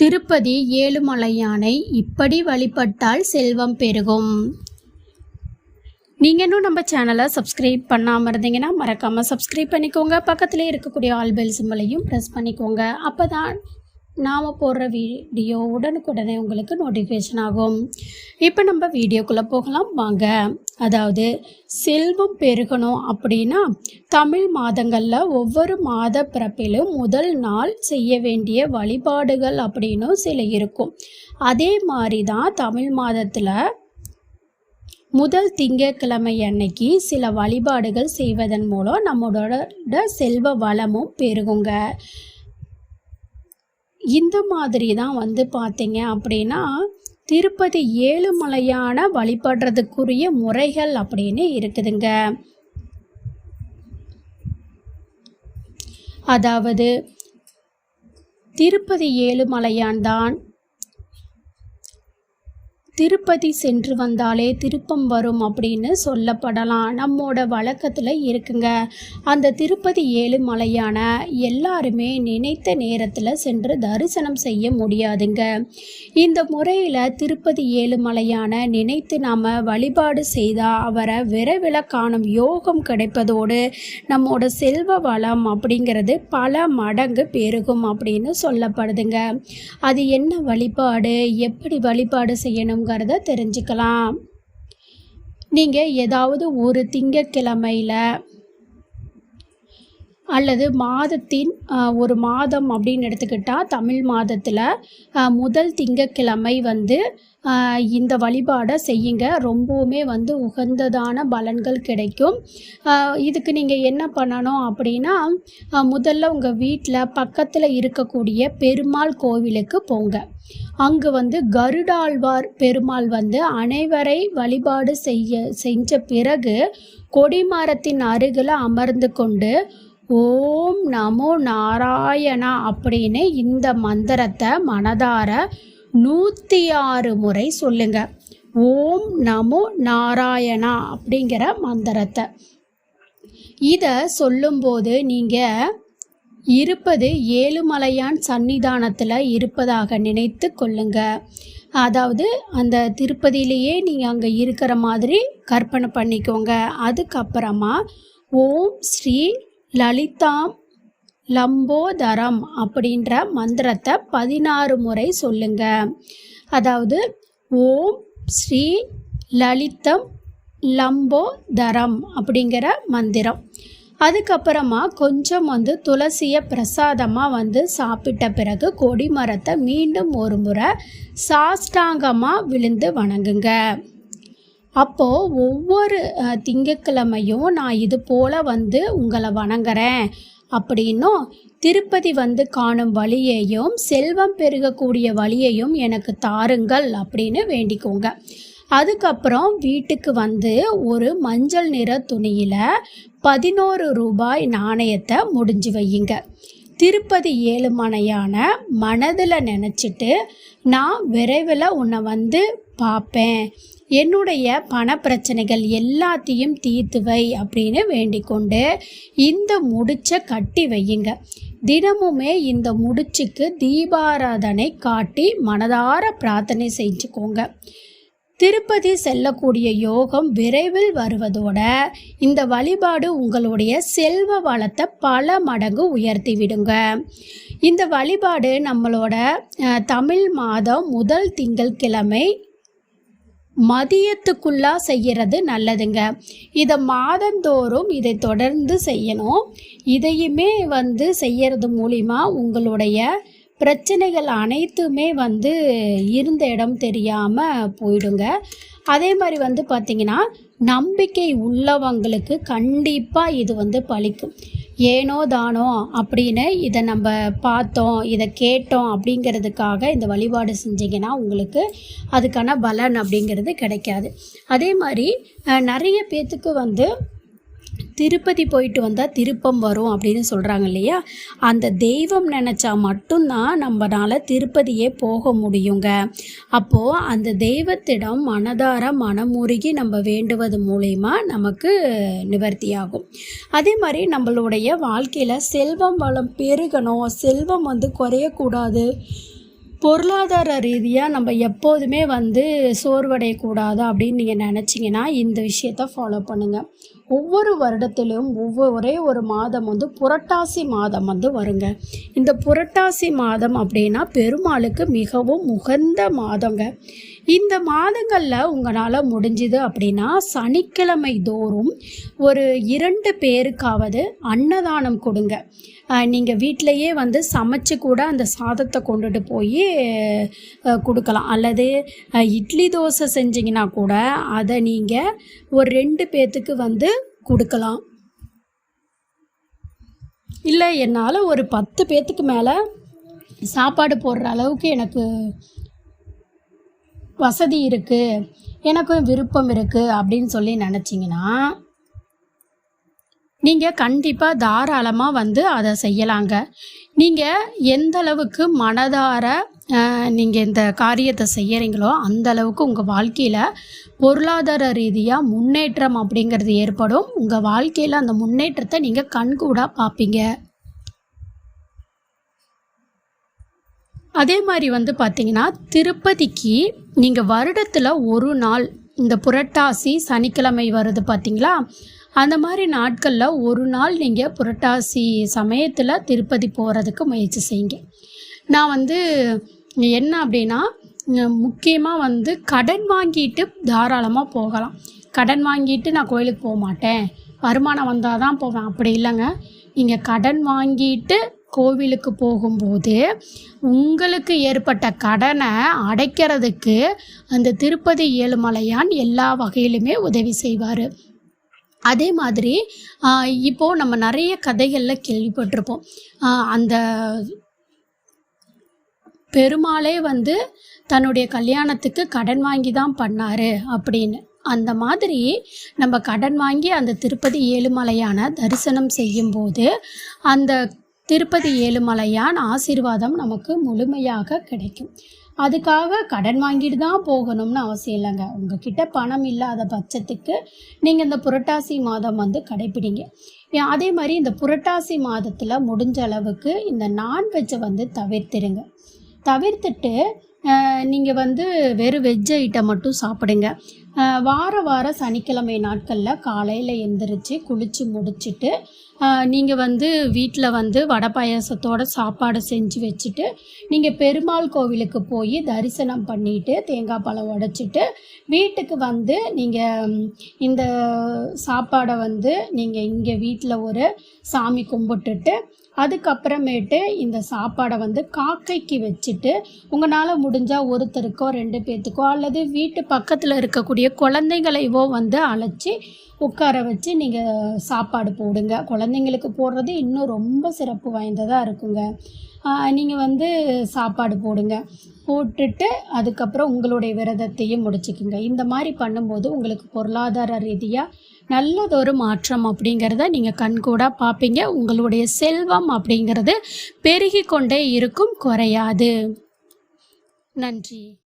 திருப்பதி ஏழுமலையானை இப்படி வழிபட்டால் செல்வம் பெருகும். நீங்கள் இன்னும் நம்ம சேனலை சப்ஸ்கிரைப் பண்ணாமல் இருந்தீங்கன்னா மறக்காமல் சப்ஸ்கிரைப் பண்ணிக்கோங்க. பக்கத்தில் இருக்கக்கூடிய ஆல் பெல் சிம்பலையும் ப்ரெஸ் பண்ணிக்கோங்க. அப்போ தான் நாம் போடுற வீடியோ உடனுக்குடனே உங்களுக்கு நோட்டிஃபிகேஷன் ஆகும். இப்போ நம்ம வீடியோக்குள்ளே போகலாம். வாங்க. அதாவது செல்வம் பெருகணும் அப்படின்னா தமிழ் மாதங்களில் ஒவ்வொரு மாத பிறப்பிலும் முதல் நாள் செய்ய வேண்டிய வழிபாடுகள் அப்படின்னும் சில இருக்கும். அதே மாதிரி தான் தமிழ் மாதத்தில் முதல் திங்கட்கிழமை அன்னைக்கு சில வழிபாடுகள் செய்வதன் மூலம் நம்மளோட செல்வ வளமும் பெருகுங்க. இந்த மாதிரி தான் வந்து பார்த்தீங்க அப்படின்னா திருப்பதி ஏழுமலையான வழிபடுறதுக்குரிய முறைகள் அப்படின்னு இருக்குதுங்க. அதாவது திருப்பதி ஏழுமலையான் தான் திருப்பதி சென்று வந்தாலே திருப்பம் வரும் அப்படின்னு சொல்லப்படலாம். நம்மோட வழக்கத்தில் இருக்குங்க. அந்த திருப்பதி ஏழுமலையான எல்லாருமே நினைத்த நேரத்தில் சென்று தரிசனம் செய்ய முடியாதுங்க. இந்த முறையில் திருப்பதி ஏழுமலையான நினைத்து நாம் வழிபாடு செய்தால் அவரை விரைவில் காணும் யோகம் கிடைப்பதோடு நம்மோட செல்வ வளம் அப்படிங்கிறது பல மடங்கு பெருகும் அப்படின்னு சொல்லப்படுதுங்க. அது என்ன வழிபாடு? எப்படி வழிபாடு போகிறத தெரிஞ்சுக்கலாம். நீங்கள் ஏதாவது ஒரு திங்கக்கிழமையில் அல்லது மாதத்தின் ஒரு மாதம் அப்படின்னு எடுத்துக்கிட்டால் தமிழ் மாதத்தில் முதல் திங்கட்கிழமை வந்து இந்த வழிபாடை செய்யுங்க. ரொம்பவுமே வந்து உகந்ததான பலன்கள் கிடைக்கும். இதுக்கு நீங்கள் என்ன பண்ணணும் அப்படின்னா முதல்ல உங்கள் வீட்டில் பக்கத்தில் இருக்கக்கூடிய பெருமாள் கோவிலுக்கு போங்க. அங்கு வந்து கருடாழ்வார் பெருமாள் வந்து அனைவரை வழிபாடு செய்ய செஞ்ச பிறகு கொடிமரத்தின் அருகில் அமர்ந்து கொண்டு ஓம் நமோ நாராயணா அப்படின்னு இந்த மந்திரத்தை மனதார நூற்றி ஆறு முறை சொல்லுங்க. ஓம் நமோ நாராயணா அப்படிங்கிற மந்திரத்தை. இதை சொல்லும்போது நீங்கள் இருப்பது ஏழுமலையான் சன்னிதானத்தில் இருப்பதாக நினைத்து கொள்ளுங்க. அதாவது அந்த திருப்பதியிலேயே நீங்கள் அங்கே இருக்கிற மாதிரி கற்பனை பண்ணிக்கோங்க. அதுக்கப்புறமா ஓம் ஸ்ரீ லலிதாம் லம்போதரம் அப்படின்ற மந்திரத்தை பதினாறு முறை சொல்லுங்க. அதாவது ஓம் ஸ்ரீ லலிதம் லம்போதரம் அப்படிங்கிற மந்திரம். அதுக்கப்புறமா கொஞ்சம் வந்து துளசியை பிரசாதமாக வந்து சாப்பிட்ட பிறகு கொடிமரத்தை மீண்டும் ஒரு முறை சாஷ்டாங்கமாக விழுந்து வணங்குங்க. அப்போது ஒவ்வொரு திங்கக்கிழமையும் திங்கட்கிழமையும் நான் இது போல் வந்து உங்களை வணங்குறேன் அப்படின்னும் திருப்பதி வந்து காணும் வழியையும் செல்வம் பெருகக்கூடிய வழியையும் எனக்கு தாருங்கள் அப்படின்னு வேண்டிக்கோங்க. அதுக்கப்புறம் வீட்டுக்கு வந்து ஒரு மஞ்சள் நிற துணியில் பதினோரு ரூபாய் நாணயத்தை முடிஞ்சு வையுங்க. திருப்பதி ஏழுமனையான மனதில் நினச்சிட்டு நான் விரைவில் உன்னை வந்து பார்ப்பேன். என்னுடைய பண பிரச்சனைகள் எல்லாத்தையும் தீர்த்து வை அப்படின்னு வேண்டிக்கொண்டு இந்த முடிச்சை கட்டி வையுங்க. தினமுமே இந்த முடிச்சுக்கு தீபாராதனை காட்டி மனதார பிரார்த்தனை செஞ்சுக்கோங்க திருப்பதி செல்லக்கூடிய யோகம் விரைவில் வருவதோட இந்த வழிபாடு உங்களுடைய செல்வ வளத்தை பல மடங்கு உயர்த்தி விடுங்க. இந்த வழிபாடு நம்மளோட தமிழ் மாதம் முதல் திங்கள் கிழமை மதியத்துக்குள்ளா செய்கிறது நல்லதுங்க. இதை மாதந்தோறும் இதை தொடர்ந்து செய்யணும். இதையுமே வந்து செய்யறது மூலிமா உங்களுடைய பிரச்சனைகள் அனைத்துமே வந்து இருந்த இடம் தெரியாமல் போயிடுங்க. அதே மாதிரி வந்து பார்த்திங்கன்னா நம்பிக்கை உள்ளவங்களுக்கு கண்டிப்பாக இது வந்து பலிக்கும் ஏனோ தானோ அப்படின்னு இதை நம்ம பார்த்தோம் இதை கேட்டோம் அப்படிங்கிறதுக்காக இந்த வழிபாடு செஞ்சிங்கன்னா உங்களுக்கு அதுக்கான பலன் அப்படிங்கிறது கிடைக்காது. அதே மாதிரி நிறைய பேர்த்துக்கு வந்து திருப்பதி போயிட்டு வந்தால் திருப்பம் வரும் அப்படின்னு சொல்கிறாங்க இல்லையா? அந்த தெய்வம் நினச்சா மட்டும்தான் நம்மளால் திருப்பதியே போக முடியுங்க. அப்போது அந்த தெய்வத்திடம் மனதார மனமுருகி நம்ம வேண்டுவது மூலயமா நமக்கு நிவர்த்தியாகும். அதே மாதிரி நம்மளுடைய வாழ்க்கையில் செல்வம் வளம் பெருகணும் செல்வம் வந்து குறையக்கூடாது. பொருளாதார ரீதியாக நம்ம எப்போதுமே வந்து சோர்வடையக்கூடாது அப்படின்னு நீங்கள் நினச்சிங்கன்னா இந்த விஷயத்த ஃபாலோ பண்ணுங்கள் ஒவ்வொரு வருடத்திலும் ஒவ்வொரு ஒரே ஒரு மாதம் வந்து புரட்டாசி மாதம் வந்து வருங்க. இந்த புரட்டாசி மாதம் அப்படின்னா பெருமாளுக்கு மிகவும் உகந்த மாதங்க. இந்த மாதங்களில் உங்களால் முடிஞ்சுது அப்படின்னா சனிக்கிழமை தோறும் ஒரு இரண்டு பேருக்காவது அன்னதானம் கொடுங்க. நீங்கள் வீட்டிலையே வந்து சமைச்சு கூட அந்த சாதத்தை கொண்டுட்டு போய் கொடுக்கலாம். அல்லது இட்லி தோசை செஞ்சிங்கன்னா கூட அதை நீங்கள் ஒரு ரெண்டு பேர்த்துக்கு வந்து கொடுக்கலாம். இல்லை என்னால் ஒரு பத்து பேர்த்துக்கு மேலே சாப்பாடு போடுற அளவுக்கு எனக்கு வசதி இருக்குது எனக்கும் விருப்பம் இருக்குது அப்படின்னு சொல்லி நினச்சிங்கன்னா நீங்கள் கண்டிப்பாக தாராளமாக வந்து அதை செய்யலாங்க. நீங்கள் எந்த அளவுக்கு மனதார நீங்கள் இந்த காரியத்தை செய்கிறீங்களோ அந்த அளவுக்கு உங்கள் வாழ்க்கையில் பொருளாதார ரீதியாக முன்னேற்றம் அப்படிங்கிறது ஏற்படும். உங்கள் வாழ்க்கையில் அந்த முன்னேற்றத்தை நீங்கள் கண்கூடாக பார்ப்பீங்க அதே மாதிரி வந்து பார்த்தீங்கன்னா திருப்பதிக்கு நீங்கள் வருடத்தில் ஒரு நாள் இந்த புரட்டாசி சனிக்கிழமை வருது பார்த்தீங்களா அந்த மாதிரி நாட்களில் ஒரு நாள் நீங்கள் புரட்டாசி சமயத்தில் திருப்பதி போகிறதுக்கு முயற்சி செய்யுங்க. நான் வந்து என்ன அப்படின்னா முக்கியமாக வந்து கடன் வாங்கிட்டு தாராளமாக போகலாம். கடன் வாங்கிட்டு நான் கோயிலுக்கு போக மாட்டேன். வருமானம் வந்தால் தான் போவேன். அப்படி இல்லைங்க. நீங்கள் கடன் வாங்கிட்டு கோவிலுக்கு போகும்போது உங்களுக்கு ஏற்பட்ட கடனை அடைக்கிறதுக்கு அந்த திருப்பதி ஏழுமலையான் எல்லா வகையிலுமே உதவி செய்வார். அதே மாதிரி இப்போது இப்போ நம்ம நிறைய கதைகளில் கேள்விப்பட்டிருப்போம். அந்த பெருமாளே வந்து தன்னுடைய கல்யாணத்துக்கு கடன் வாங்கி தான் பண்ணார் அப்படின்னு. அந்த மாதிரி நம்ம கடன் வாங்கி அந்த திருப்பதி ஏழுமலையான தரிசனம் செய்யும்போது அந்த திருப்பதி ஏழுமலையான் ஆசீர்வாதம் நமக்கு முழுமையாக கிடைக்கும். அதுக்காக கடன் வாங்கிட்டு தான் போகணும்னு அவசியம் இல்லைங்க. உங்ககிட்ட பணம் இல்லாத பட்சத்துக்கு நீங்கள் இந்த புரட்டாசி மாதம் வந்து கடைப்பிடிங்க. அதே மாதிரி இந்த புரட்டாசி மாதத்தில் முடிஞ்ச அளவுக்கு இந்த நான்வெஜ்ஜை வந்து தவிர்த்திருங்க. தவிர்த்துட்டு நீங்கள் வந்து வெறும் வெஜ் ஐட்டம் மட்டும் சாப்பிடுங்க. வார வார சனிக்கிழமை நாட்களில் காலையில் எந்திரிச்சு குளித்து முடிச்சுட்டு நீங்கள் வந்து வீட்டில் வந்து வடை பாயாசத்தோட சாப்பாடு செஞ்சு வச்சுட்டு நீங்கள் பெருமாள் கோவிலுக்கு போய் தரிசனம் பண்ணிட்டு தேங்காய் பழம் உடைச்சிட்டு வீட்டுக்கு வந்து நீங்கள் இந்த சாப்பாடை வந்து நீங்கள் இங்கே வீட்டில் ஒரு சாமி கும்பிட்டுட்டு அதுக்கப்புறமேட்டு இந்த சாப்பாடை வந்து காக்கைக்கு வச்சுட்டு உங்களால் முடிஞ்சால் ஒருத்தருக்கோ ரெண்டு பேர்த்துக்கோ அல்லது வீட்டு பக்கத்தில் இருக்கக்கூடிய குழந்தைங்களைவோ வந்து அழைச்சி உட்கார வச்சு நீங்கள் சாப்பாடு போடுங்க. குழந்தைங்களுக்கு போடுறது இன்னும் ரொம்ப சிறப்பு வாய்ந்ததாக இருக்குங்க. நீங்கள் வந்து சாப்பாடு போடுங்க. போட்டுட்டு அதுக்கப்புறம் உங்களுடைய விரதத்தையும் முடிச்சுக்குங்க. இந்த மாதிரி பண்ணும்போது உங்களுக்கு பொருளாதார ரீதியாக நல்லதொரு மாற்றம் அப்படிங்கிறத நீங்கள் கண்கூடாக பார்ப்பீங்க. உங்களுடைய செல்வம் அப்படிங்கிறது பெருகி கொண்டே இருக்கும். குறையாது. நன்றி.